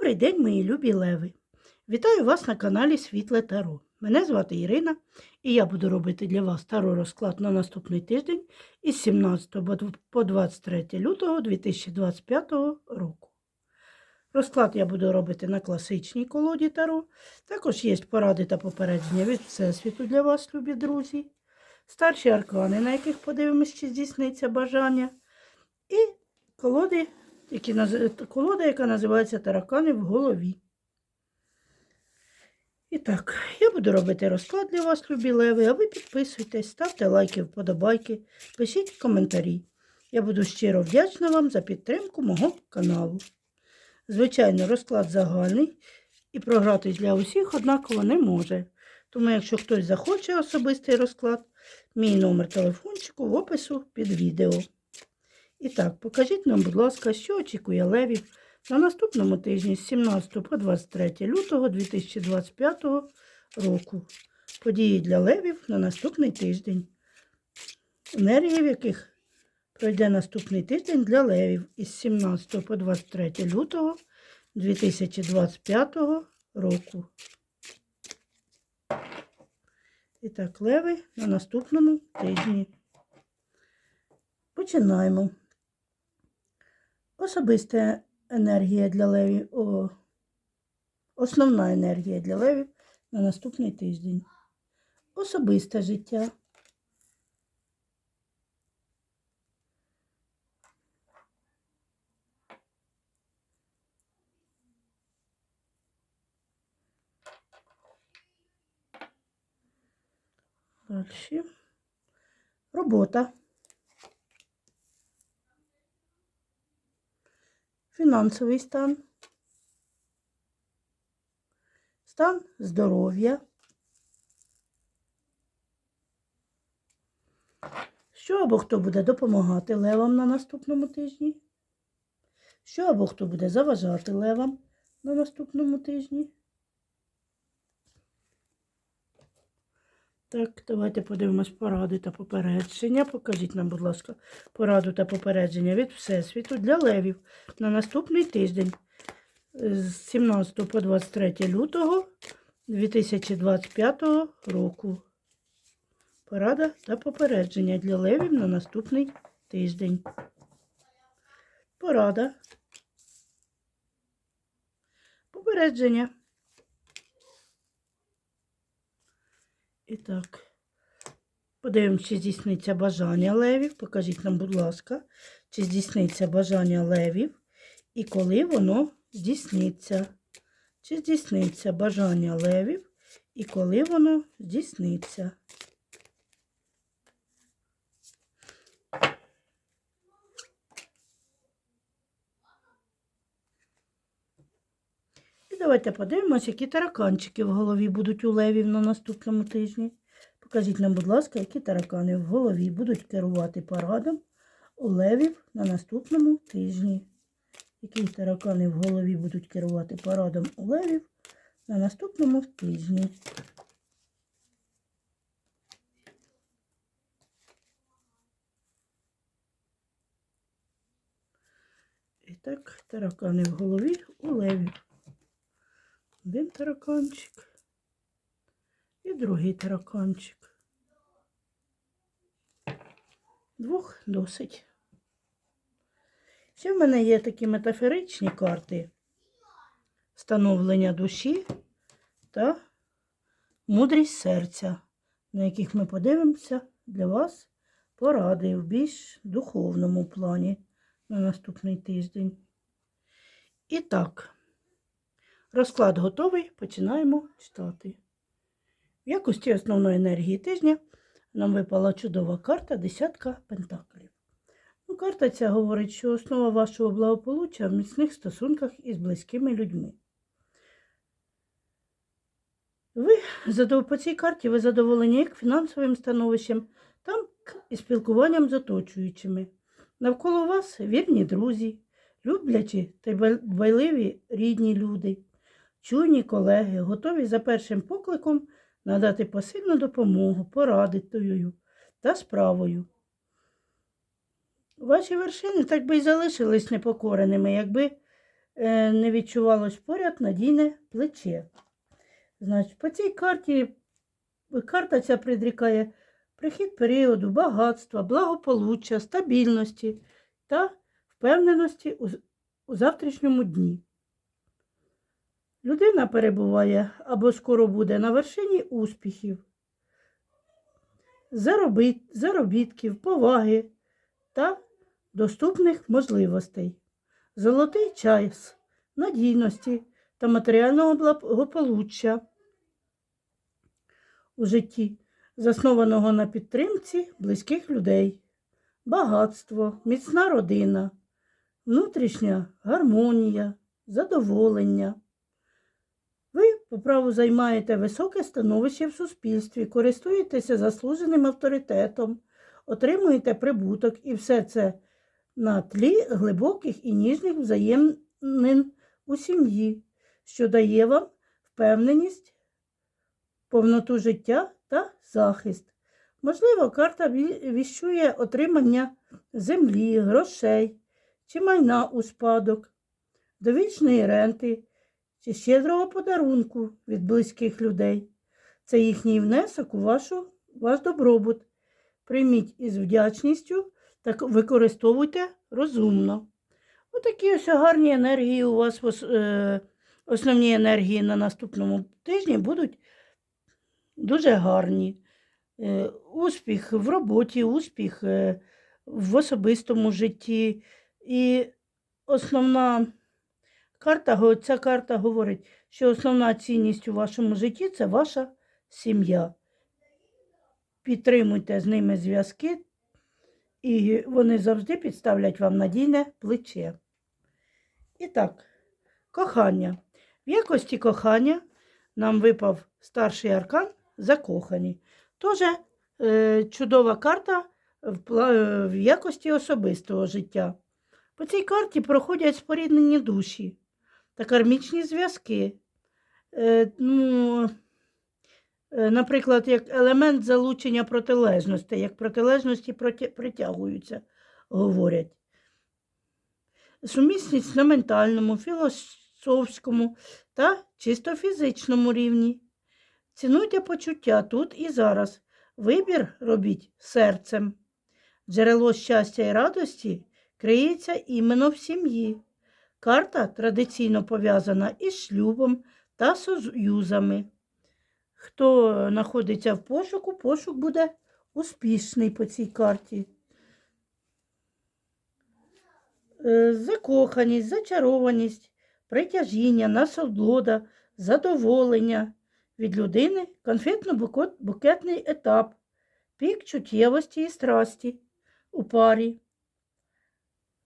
Добрий день, мої любі леви! Вітаю вас на каналі Світле Таро. Мене звати Ірина, і я буду робити для вас таро розклад на наступний тиждень із 17 по 23 лютого 2025 року. Розклад я буду робити на класичній колоді Таро. Також є поради та попередження від Всесвіту для вас, любі друзі. Старші аркани, на яких подивимось, чи здійсниться бажання. І колоди, які, наз- колода, яка називається Таракани в голові. І так, я буду робити розклад для вас, любі леви, а ви підписуйтесь, ставте лайки, вподобайки, пишіть коментарі. Я буду щиро вдячна вам за підтримку мого каналу. Звичайно, розклад загальний і програти для усіх однаково не може. Тому, якщо хтось захоче особистий розклад, мій номер телефончику в опису під відео. І так, покажіть нам, будь ласка, що очікує левів на наступному тижні з 17 по 23 лютого 2025 року. Події для левів на наступний тиждень. Енергії, в яких пройде наступний тиждень для левів із 17 по 23 лютого 2025 року. І так, леви на наступному тижні. Починаємо. Особиста енергія для левів. О, основна енергія для левів на наступний тиждень. Особисте життя. Далі. Робота. Фінансовий стан. Стан здоров'я. Що або хто буде допомагати левам на наступному тижні? Що або хто буде заважати левам на наступному тижні? Так, давайте подивимось поради та попередження. Покажіть нам, будь ласка, пораду та попередження від Всесвіту для левів на наступний тиждень з 17 по 23 лютого 2025 року. Порада та попередження для левів на наступний тиждень. Порада. Попередження. І так, подивимося, чи здійсниться бажання левів. Покажіть нам, будь ласка, чи здійсниться бажання левів і коли воно здійсниться. Чи здійсниться бажання левів і коли воно здійсниться. Давайте подивимося, які тараканчики в голові будуть у левів на наступному тижні. Покажіть нам, будь ласка, які таракани в голові будуть керувати парадом у левів на наступному тижні. Які таракани в голові будуть керувати парадом у левів на наступному тижні. І так, таракани в голові у левів. Один тараканчик і другий тараканчик. Двох досить. Ще в мене є такі метафоричні карти становлення душі та мудрість серця, на яких ми подивимося для вас поради в більш духовному плані на наступний тиждень. І так. Розклад готовий, починаємо читати. В якості основної енергії тижня нам випала чудова карта десятка пентаклів. Ну, карта ця говорить, що основа вашого благополуччя в міцних стосунках із близькими людьми. Ви по цій карті ви задоволені як фінансовим становищем, так і спілкуванням з оточуючими. Навколо вас вірні друзі, люблячі та дбайливі рідні люди. Чуйні колеги, готові за першим покликом надати посильну допомогу, порадитою та справою. Ваші вершини так би й залишились непокореними, якби е, не відчувалось поряд надійне плече. Значить, по цій карті карта ця предрікає прихід періоду багатства, благополуччя, стабільності та впевненості у завтрашньому дні. Людина перебуває або скоро буде на вершині успіхів, заробіт, заробітків, поваги та доступних можливостей. Золотий час надійності та матеріального благополуччя у житті, заснованого на підтримці близьких людей, багатство, міцна родина, внутрішня гармонія, задоволення. По праву займаєте високе становище в суспільстві, користуєтеся заслуженим авторитетом, отримуєте прибуток і все це на тлі глибоких і ніжних взаємнин у сім'ї, що дає вам впевненість, повноту життя та захист. Можливо, карта віщує отримання землі, грошей чи майна у спадок, довічної ренти чи щедрого подарунку від близьких людей. Це їхній внесок у вашу, ваш добробут. Прийміть із вдячністю та використовуйте розумно. Отакі ось гарні енергії у вас, е, основні енергії на наступному тижні будуть дуже гарні. Е, Успіх в роботі, успіх е, в особистому житті. І основна карта, ця карта говорить, що основна цінність у вашому житті це ваша сім'я. Підтримуйте з ними зв'язки, і вони завжди підставлять вам надійне плече. І так, кохання. В якості кохання нам випав старший аркан закохані. Тоже е, чудова карта в, е, в якості особистого життя. По цій карті проходять споріднені душі та кармічні зв'язки. Е, ну, е, наприклад, як елемент залучення протилежностей, як протилежності проти- притягуються, говорять. Сумісність на ментальному, філософському та чисто фізичному рівні. Цінуйте почуття тут і зараз. Вибір робіть серцем. Джерело щастя і радості криється іменно в сім'ї. Карта традиційно пов'язана із шлюбом та союзами. Хто знаходиться в пошуку, пошук буде успішний по цій карті. Е, Закоханість, зачарованість, притяжіння, насолода, задоволення від людини конфетно-букетний етап, пік чуттєвості і страсті у парі.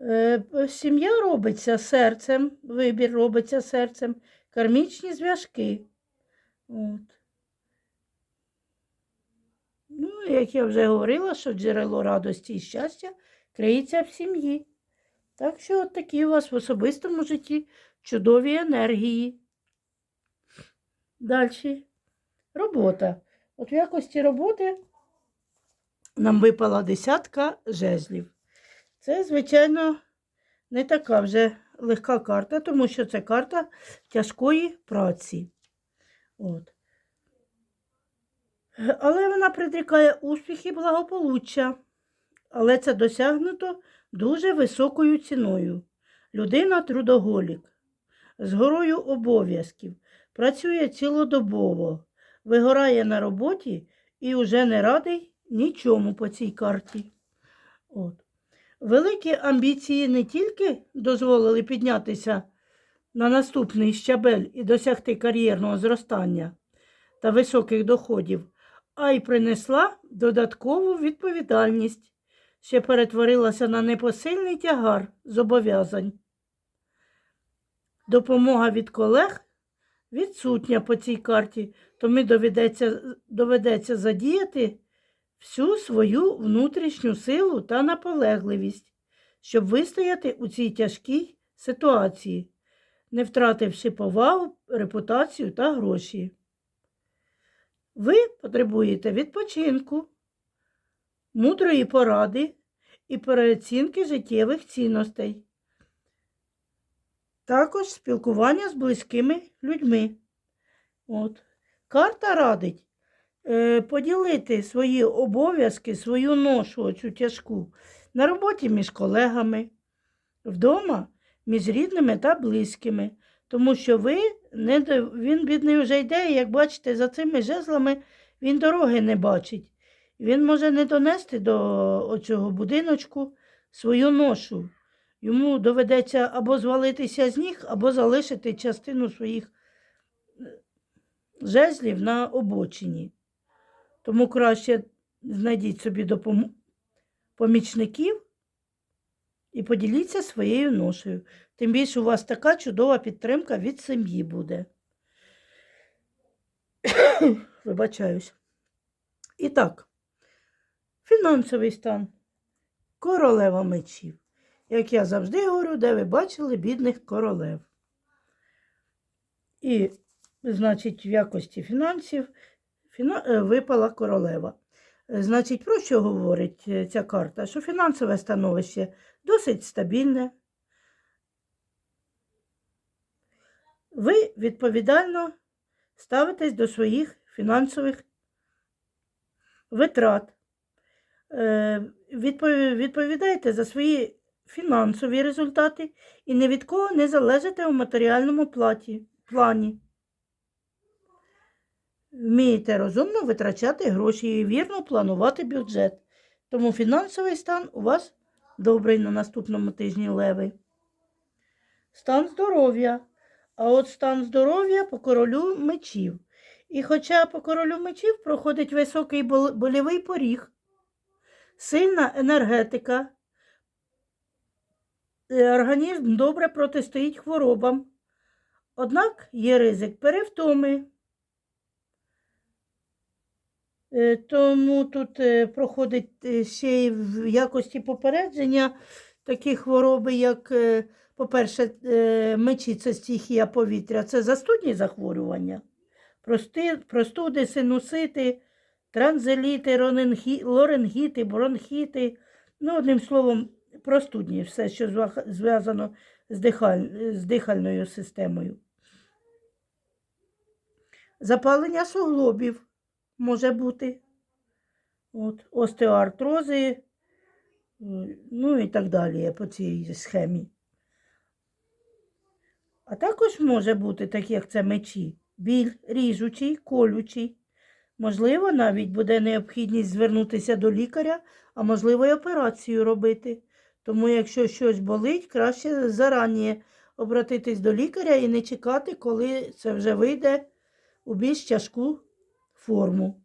Е, Сім'я робиться серцем, вибір робиться серцем, кармічні зв'язки. От. Ну, як я вже говорила, що джерело радості і щастя криється в сім'ї. Так що от такі у вас в особистому житті чудові енергії. Далі. Робота. От в якості роботи нам випала десятка жезлів. Це, звичайно, не така вже легка карта, тому що це карта тяжкої праці. От. Але вона предрікає успіх і благополуччя. Але це досягнуто дуже високою ціною. Людина трудоголік, з горою обов'язків, працює цілодобово, вигорає на роботі і вже не радий нічому по цій карті. От. Великі амбіції не тільки дозволили піднятися на наступний щабель і досягти кар'єрного зростання та високих доходів, а й принесла додаткову відповідальність, що перетворилася на непосильний тягар зобов'язань. Допомога від колег відсутня по цій карті, тому доведеться, доведеться задіяти всю свою внутрішню силу та наполегливість, щоб вистояти у цій тяжкій ситуації, не втративши повагу, репутацію та гроші. Ви потребуєте відпочинку, мудрої поради і переоцінки життєвих цінностей. Також спілкування з близькими людьми. От. Карта радить поділити свої обов'язки, свою ношу, оцю тяжку, на роботі між колегами, вдома між рідними та близькими. Тому що ви не, він, бідний, вже йде, і як бачите, за цими жезлами він дороги не бачить. Він може не донести до оцього будиночку свою ношу. Йому доведеться або звалитися з ніг, або залишити частину своїх е, жезлів на обочині. Тому краще знайдіть собі допом... помічників і поділіться своєю ношею. Тим більше у вас така чудова підтримка від сім'ї буде. Вибачаюсь. І так, фінансовий стан. Королева мечів. Як я завжди говорю, де ви бачили бідних королев. І, значить, в якості фінансів фіна... е, випала королева. Е, Значить, про що говорить е, ця карта? Що фінансове становище досить стабільне. Ви відповідально ставитесь до своїх фінансових витрат. Відповідаєте за свої фінансові результати і ні від кого не залежите у матеріальному платі, плані. Вмієте розумно витрачати гроші і вірно планувати бюджет. Тому фінансовий стан у вас добрий на наступному тижні леви. Стан здоров'я. А от стан здоров'я по королю мечів. І хоча по королю мечів проходить високий бол- больовий поріг, сильна енергетика, е, організм добре протистоїть хворобам. Однак є ризик перевтоми. Е, Тому тут е, проходить е, ще й в якості попередження такі хвороби, як, е, по-перше, е, мечі стихія повітря, це застудні захворювання, простуди, синусити, транзеліти, лоренгіти, бронхіти. Ну, одним словом, простудні, все, що зв'язано з, дихаль, з дихальною системою. Запалення суглобів може бути. От, остеоартрози, е, ну і так далі по цій схемі. А також може бути, так як це мечі, біль ріжучий, колючий. Можливо, навіть буде необхідність звернутися до лікаря, а можливо, й операцію робити. Тому, якщо щось болить, краще зарані обратитись до лікаря і не чекати, коли це вже вийде у більш тяжку форму.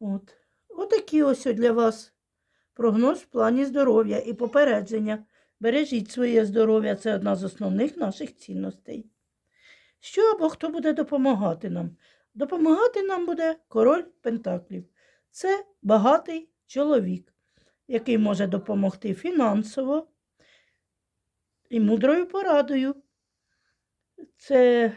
От. Отакі ось для вас прогноз в плані здоров'я і попередження. Бережіть своє здоров'я, це одна з основних наших цінностей. Що або хто буде допомагати нам? Допомагати нам буде король Пентаклів. Це багатий чоловік, який може допомогти фінансово і мудрою порадою. Це,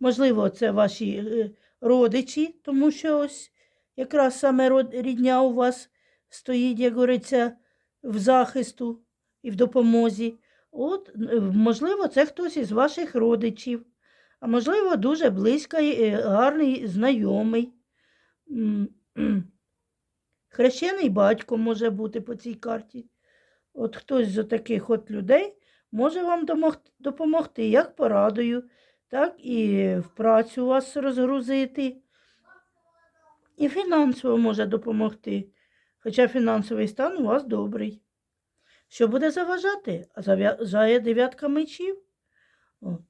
можливо, це ваші е, родичі, тому що ось якраз саме рідня у вас стоїть, як говориться, в захисту і в допомозі. От, е, можливо, це хтось із ваших родичів, а можливо, дуже близький, е, гарний знайомий. Хрещений батько може бути по цій карті. От хтось з таких от людей може вам допомогти як порадою, так і в працю вас розгрузити. І фінансово може допомогти, хоча фінансовий стан у вас добрий. Що буде заважати? А заважає дев'ятка мечів. От.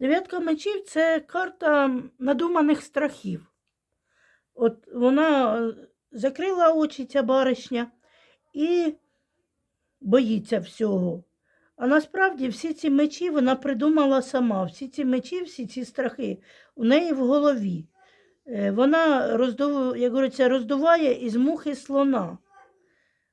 Дев'ятка мечів це карта надуманих страхів. От вона е, закрила очі, ця баришня, і боїться всього. А насправді всі ці мечі вона придумала сама. Всі ці мечі, всі ці страхи у неї в голові. Е, Вона роздув, як говориться, роздуває із мухи слона.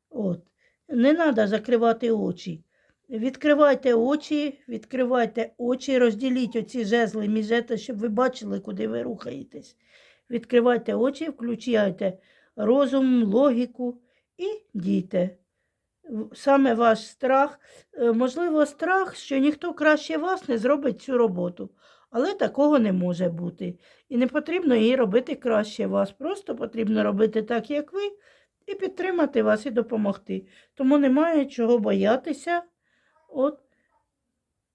От. Не треба закривати очі. Відкривайте очі, відкривайте очі, розділіть оці жезли між це, щоб ви бачили, куди ви рухаєтесь. Відкривайте очі, включайте розум, логіку і дійте. Саме ваш страх, е, можливо, страх, що ніхто краще вас не зробить цю роботу. Але такого не може бути. І не потрібно її робити краще вас. Просто потрібно робити так, як ви, і підтримати вас і допомогти. Тому немає чого боятися. От,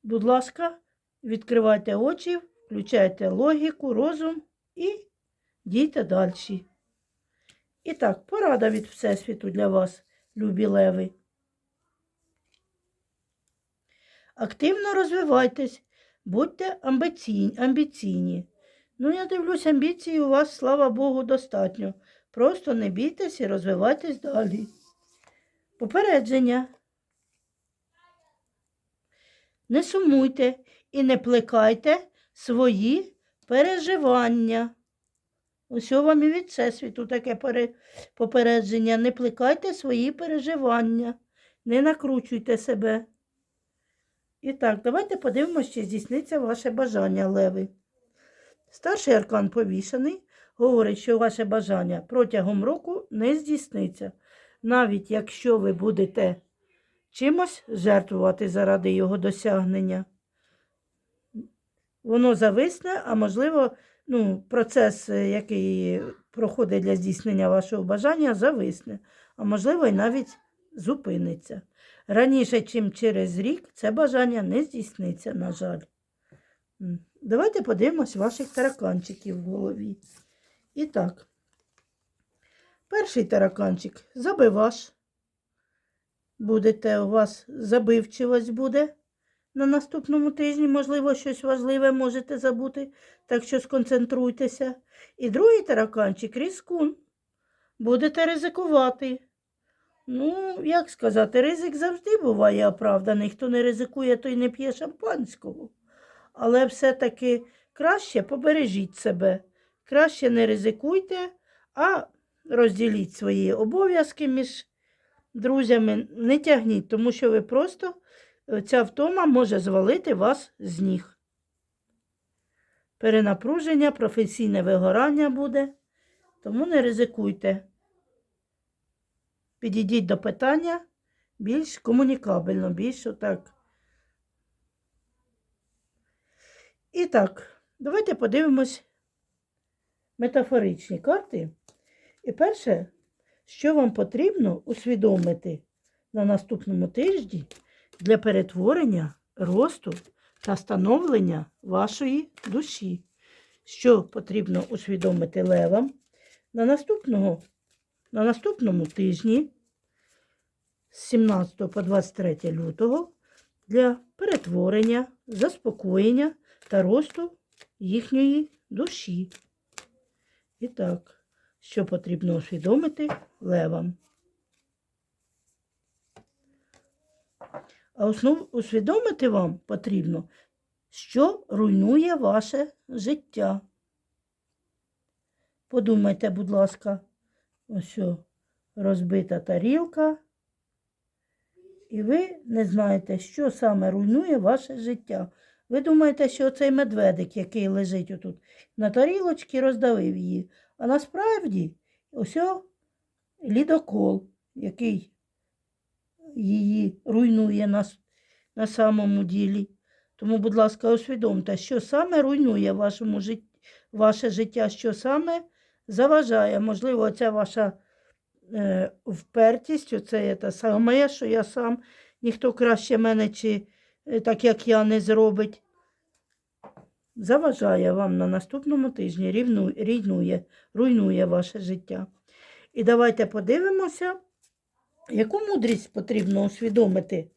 будь ласка, відкривайте очі, включайте логіку, розум і дійте далі. І так, порада від Всесвіту для вас, любі леви. Активно розвивайтесь, будьте амбіційні. Ну, я дивлюсь, амбіцій у вас, слава Богу, достатньо. Просто не бійтесь і розвивайтесь далі. Попередження. Не сумуйте і не плекайте свої переживання. Ось вам і від Всесвіту таке попередження. Не плекайте свої переживання, не накручуйте себе. І так, давайте подивимося, чи здійсниться ваше бажання, леви. Старший аркан повішений говорить, що ваше бажання протягом року не здійсниться, навіть якщо ви будете чимось жертвувати заради його досягнення. Воно зависне, а можливо, ну, процес, е, який проходить для здійснення вашого бажання, зависне, а можливо, і навіть зупиниться. Раніше, чим через рік, це бажання не здійсниться, на жаль. Давайте подивимось ваших тараканчиків в голові. І так, перший тараканчик забиваш. Будете у вас забивчивость буде на наступному тижні, можливо, щось важливе можете забути, так що сконцентруйтеся. І другий тараканчик різкун. Будете ризикувати. Ну, як сказати, ризик завжди буває оправданий. Хто не ризикує, той не п'є шампанського. Але все-таки краще побережіть себе. Краще не ризикуйте, а розділіть свої обов'язки між друзями. Не тягніть, тому що ви просто е, ця втома може звалити вас з ніг. Перенапруження, професійне вигорання буде, тому не ризикуйте. Підійдіть до питання більш комунікабельно, більш отак. І так, давайте подивимось метафоричні карти. І перше, що вам потрібно усвідомити на наступному тижні для перетворення, росту та становлення вашої душі. Що потрібно усвідомити левам на наступного на наступному тижні з 17 по 23 лютого для перетворення, заспокоєння та росту їхньої душі. І так, що потрібно усвідомити левам. А основ усвідомити вам потрібно, що руйнує ваше життя. Подумайте, будь ласка, ось розбита тарілка. І ви не знаєте, що саме руйнує ваше життя. Ви думаєте, що цей медведик, який лежить отут на тарілочці, роздавив її. А насправді ось лідокол, який її руйнує на, на самому ділі. Тому, будь ласка, усвідомте, що саме руйнує вашому жит... ваше життя, що саме заважає. Можливо, ця ваша е, впертість, оце те саме, що я сам, ніхто краще мене чи е, так, як я, не зробить. Заважає вам на наступному тижні, рівну, рівнує, руйнує ваше життя. І давайте подивимося, яку мудрість потрібно усвідомити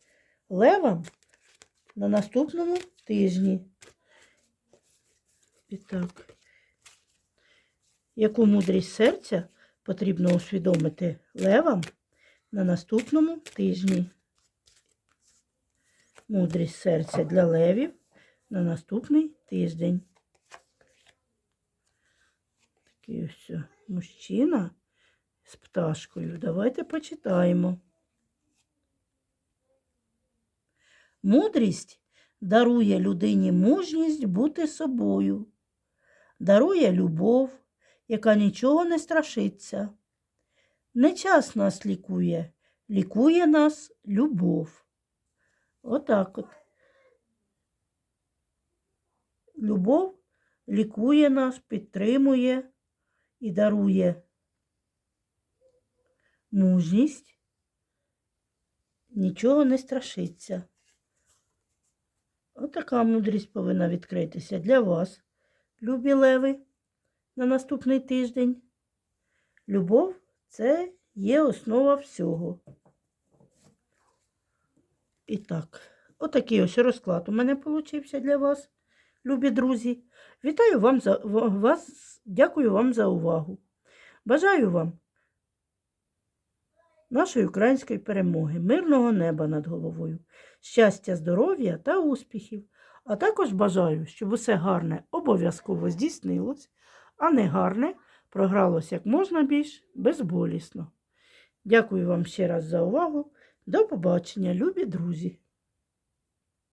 левам на наступному тижні. І так, яку мудрість серця потрібно усвідомити левам на наступному тижні? Мудрість серця для левів на наступний тиждень. Такий ось мужчина з пташкою. Давайте почитаємо. Мудрість дарує людині мужність бути собою, дарує любов, яка нічого не страшиться. Не час нас лікує, лікує нас любов. Отак от. Любов лікує нас, підтримує і дарує мужність, нічого не страшиться. Отака мудрість повинна відкритися для вас, любі леви, на наступний тиждень. Любов це є основа всього. І так, отакий ось розклад у мене получився для вас, любі друзі. Вітаю вам за вас, дякую вам за увагу. Бажаю вам нашої української перемоги, мирного неба над головою, щастя, здоров'я та успіхів. А також бажаю, щоб усе гарне обов'язково здійснилось, а не гарне програлось як можна більш безболісно. Дякую вам ще раз за увагу. До побачення, любі друзі!